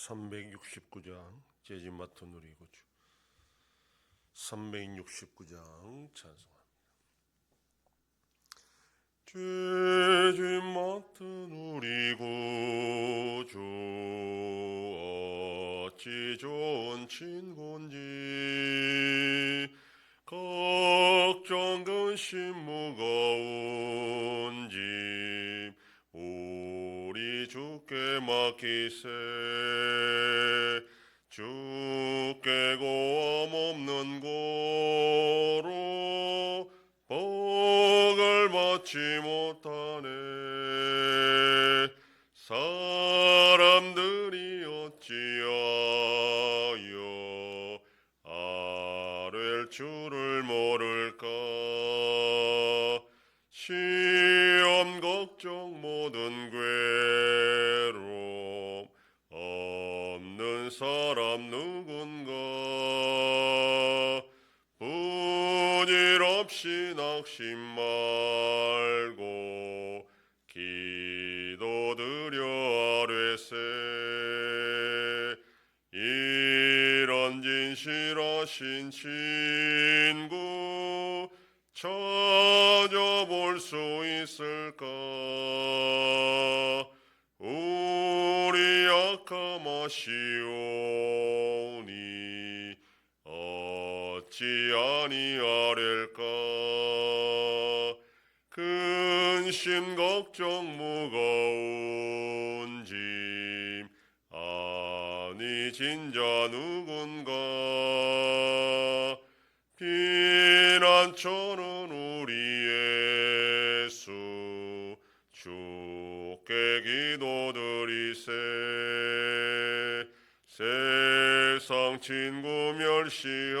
369장 제지마트 누리고주. 369장 찬송합니다. 제지마트 누리고주. 어찌 좋은 친구인지. 걱정 근심 무거운 짐 우리 주께 맡기세 받지 못하네. 사람들이 어찌하여 아랠 줄을 모를까? 시험 걱정 모든 괴로움 없는 사람 누군가? 분일 없이 낙심 말 친구 찾아볼 수 있을까? 우리 약함하시오니 어찌 아니하릴까? 근심 걱정 무거운 짐 아니 진자 누군가 피난처는 우리 예수 주께 기도드리세. 세상 친구 멸시하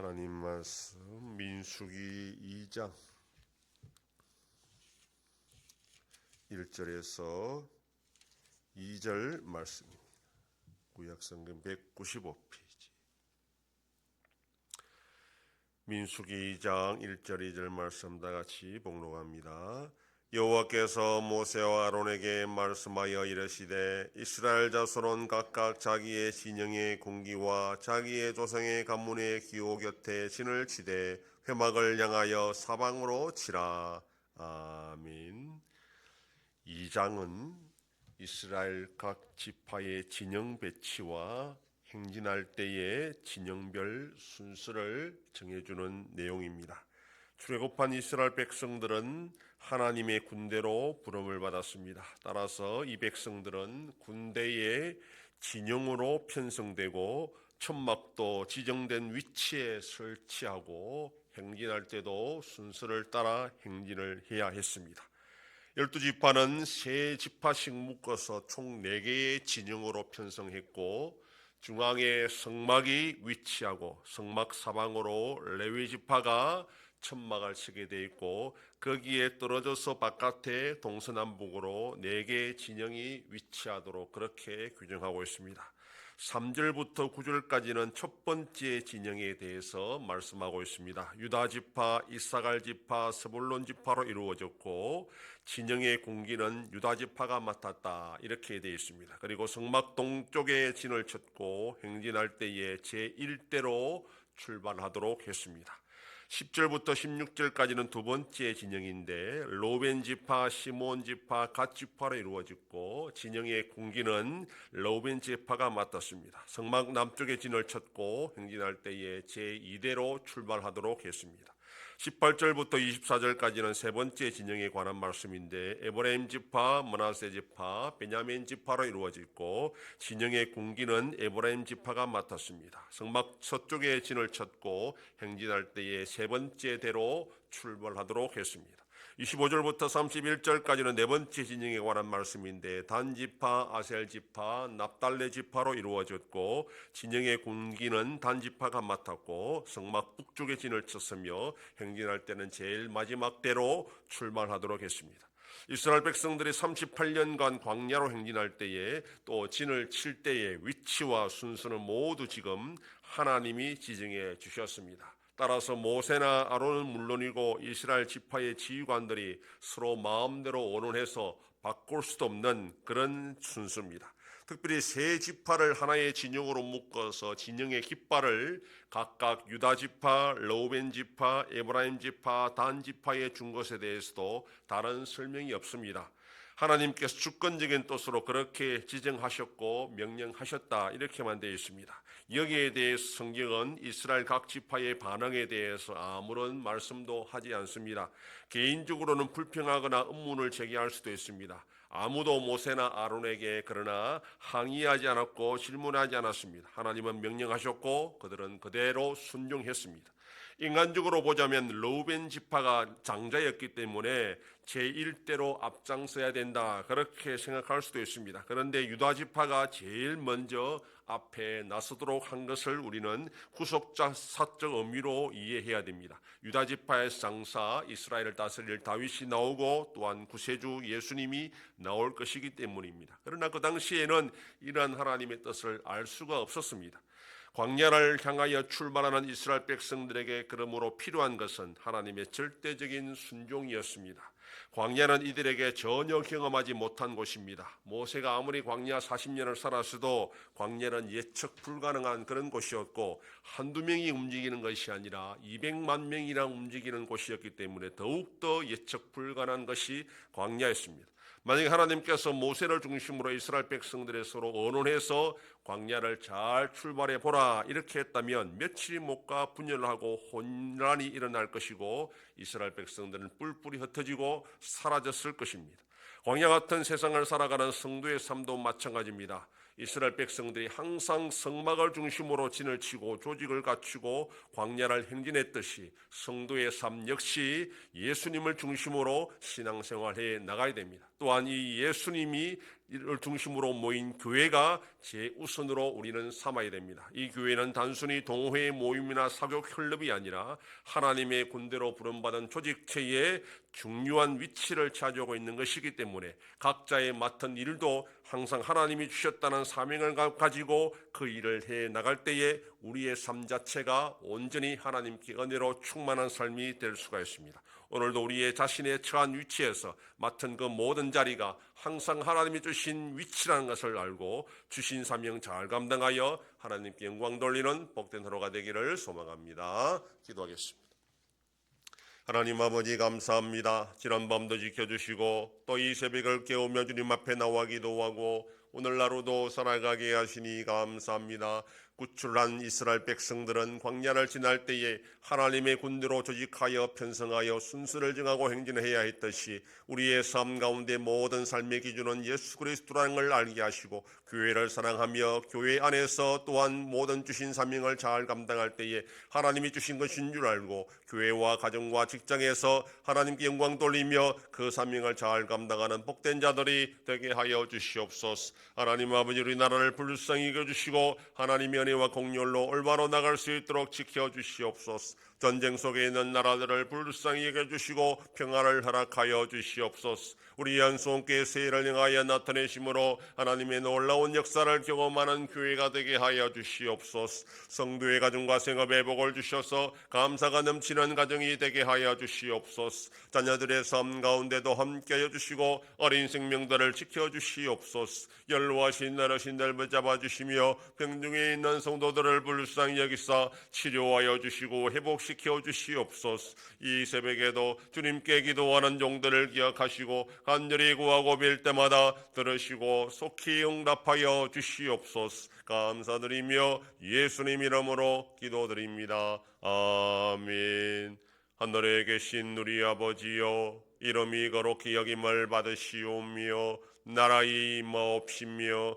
하나님 말씀 민수기 2장 1절에서 2절 말씀입니다. 구약성경 195페이지. 민수기 2장 1절 2절 말씀 다 같이 복록합니다. 여호와께서 모세와 아론에게 말씀하여 이르시되 이스라엘 자손은 각각 자기의 진영의 공기와 자기의 조상의 가문의 기호 곁에 진을 치되 회막을 향하여 사방으로 치라. 아멘. 이 장은 이스라엘 각 지파의 진영 배치와 행진할 때의 진영별 순서를 정해주는 내용입니다. 출애굽한 이스라엘 백성들은 하나님의 군대로 부름을 받았습니다. 따라서 이 백성들은 군대의 진영으로 편성되고 천막도 지정된 위치에 설치하고 행진할 때도 순서를 따라 행진을 해야 했습니다. 열두 지파는 세 지파씩 묶어서 총 네 개의 진영으로 편성했고 중앙에 성막이 위치하고 성막 사방으로 레위 지파가 천막을 치게 돼 있고 거기에 떨어져서 바깥에 동서남북으로 네 개의 진영이 위치하도록 그렇게 규정하고 있습니다. 3절부터 9절까지는 첫 번째 진영에 대해서 말씀하고 있습니다. 유다 지파, 이사갈 지파, 스불론 지파로 이루어졌고 진영의 공기는 유다 지파가 맡았다 이렇게 되어 있습니다. 그리고 성막 동쪽에 진을 쳤고 행진할 때에 제1대로 출발하도록 했습니다. 10절부터 16절까지는 두 번째 진영인데 로벤 지파, 시몬 지파, 갓 지파로 이루어졌고 진영의 공기는 로벤 지파가 맡았습니다. 성막 남쪽에 진을 쳤고 행진할 때에 제2대로 출발하도록 했습니다. 18절부터 24절까지는 세 번째 진영에 관한 말씀인데 에브라임 지파, 머나세 지파, 베냐민 지파로 이루어졌고 진영의 군기는 에브라임 지파가 맡았습니다. 성막 서쪽에 진을 쳤고 행진할 때에 세 번째 대로 출발하도록 했습니다. 25절부터 31절까지는 네 번째 진영에 관한 말씀인데 단 지파, 아셀 지파, 납달레 지파로 이루어졌고 진영의 군기는 단 지파가 맡았고 성막 북쪽에 진을 쳤으며 행진할 때는 제일 마지막 대로 출발하도록 했습니다. 이스라엘 백성들이 38년간 광야로 행진할 때에 또 진을 칠 때의 위치와 순서는 모두 지금 하나님이 지정해 주셨습니다. 따라서 모세나 아론은 물론이고 이스라엘 지파의 지휘관들이 서로 마음대로 언론해서 바꿀 수도 없는 그런 순서입니다. 특별히 세 지파를 하나의 진영으로 묶어서 진영의 깃발을 각각 유다 지파, 로벤 지파, 에브라임 지파, 단 지파에 준 것에 대해서도 다른 설명이 없습니다. 하나님께서 주권적인 뜻으로 그렇게 지정하셨고 명령하셨다 이렇게만 되어 있습니다. 여기에 대해서 성경은 이스라엘 각 지파의 반응에 대해서 아무런 말씀도 하지 않습니다. 개인적으로는 불평하거나 의문을 제기할 수도 있습니다. 아무도 모세나 아론에게 그러나 항의하지 않았고 질문하지 않았습니다. 하나님은 명령하셨고 그들은 그대로 순종했습니다. 인간적으로 보자면 로벤 지파가 장자였기 때문에 제1대로 앞장서야 된다 그렇게 생각할 수도 있습니다. 그런데 유다 지파가 제일 먼저 앞에 나서도록 한 것을 우리는 후속자 사적 의미로 이해해야 됩니다. 유다 지파의 장사 이스라엘을 다스릴 다윗이 나오고 또한 구세주 예수님이 나올 것이기 때문입니다. 그러나 그 당시에는 이러한 하나님의 뜻을 알 수가 없었습니다. 광야를 향하여 출발하는 이스라엘 백성들에게 그러므로 필요한 것은 하나님의 절대적인 순종이었습니다. 광야는 이들에게 전혀 경험하지 못한 곳입니다. 모세가 아무리 광야 40년을 살았어도 광야는 예측 불가능한 그런 곳이었고 한두 명이 움직이는 것이 아니라 200만 명이랑 움직이는 곳이었기 때문에 더욱더 예측 불가능한 것이 광야였습니다. 만약 하나님께서 모세를 중심으로 이스라엘 백성들의 서로 언론해서 광야를 잘 출발해 보라 이렇게 했다면 며칠이 못 가 분열하고 혼란이 일어날 것이고 이스라엘 백성들은 뿔뿔이 흩어지고 사라졌을 것입니다. 광야 같은 세상을 살아가는 성도의 삶도 마찬가지입니다. 이스라엘 백성들이 항상 성막을 중심으로 진을 치고 조직을 갖추고 광야를 행진했듯이 성도의 삶 역시 예수님을 중심으로 신앙생활해 나가야 됩니다. 또한 이 예수님이 이를 중심으로 모인 교회가 제우선으로 우리는 삼아야 됩니다. 이 교회는 단순히 동호회 모임이나 사교 클럽이 아니라 하나님의 군대로 부름받은 조직체의 중요한 위치를 차지하고 있는 것이기 때문에 각자의 맡은 일도 항상 하나님이 주셨다는 사명을 가지고 그 일을 해 나갈 때에 우리의 삶 자체가 온전히 하나님께 은혜로 충만한 삶이 될 수가 있습니다. 오늘도 우리의 자신의 처한 위치에서 맡은 그 모든 자리가 항상 하나님이 주신 위치라는 것을 알고 주신 사명 잘 감당하여 하나님께 영광 돌리는 복된 하루가 되기를 소망합니다. 기도하겠습니다. 하나님 아버지 감사합니다. 지난 밤도 지켜주시고 또 이 새벽을 깨우며 주님 앞에 나와 기도하고 오늘 하루도 살아가게 하시니 감사합니다. 구출한 이스라엘 백성들은 광야를 지날 때에 하나님의 군대로 조직하여 편성하여 순서를 정하고 행진해야 했듯이 우리의 삶 가운데 모든 삶의 기준은 예수 그리스도라는 걸 알게 하시고 교회를 사랑하며 교회 안에서 또한 모든 주신 사명을 잘 감당할 때에 하나님이 주신 것인 줄 알고 교회와 가정과 직장에서 하나님께 영광 돌리며 그 사명을 잘 감당하는 복된 자들이 되게 하여 주시옵소서. 하나님 아버지 우리나라를 불쌍히 여겨 주시고 하나님의 은혜와 공렬로 올바로 나갈 수 있도록 지켜 주시옵소서. 전쟁 속에 있는 나라들을 불쌍히 여겨 주시고 평화를 허락하여 주시옵소서. 우리 연수원교회 세일을 향하여 나타내심으로 하나님의 놀라운 역사를 경험하는 교회가 되게 하여 주시옵소서. 성도의 가정과 생업에 복을 주셔서 감사가 넘치는 가정이 되게 하여 주시옵소서. 자녀들의 삶 가운데도 함께하여 주시고 어린 생명들을 지켜 주시옵소서. 연로하신 나르신들 붙잡아 주시며 병중에 있는 성도들을 불쌍히 여기사 치료하여 주시고 회복시켜 주시옵소서. 이 새벽에도 주님께 기도하는 종들을 기억하시고 간절히 구하고 빌 때마다 들으시고 속히 응답하여 주시옵소서. 감사드리며 예수님 이름으로 기도드립니다. 아멘. 하늘에 계신 우리 아버지여 이름이 거룩히 여김을 받으시오며 나라의 임하옵시며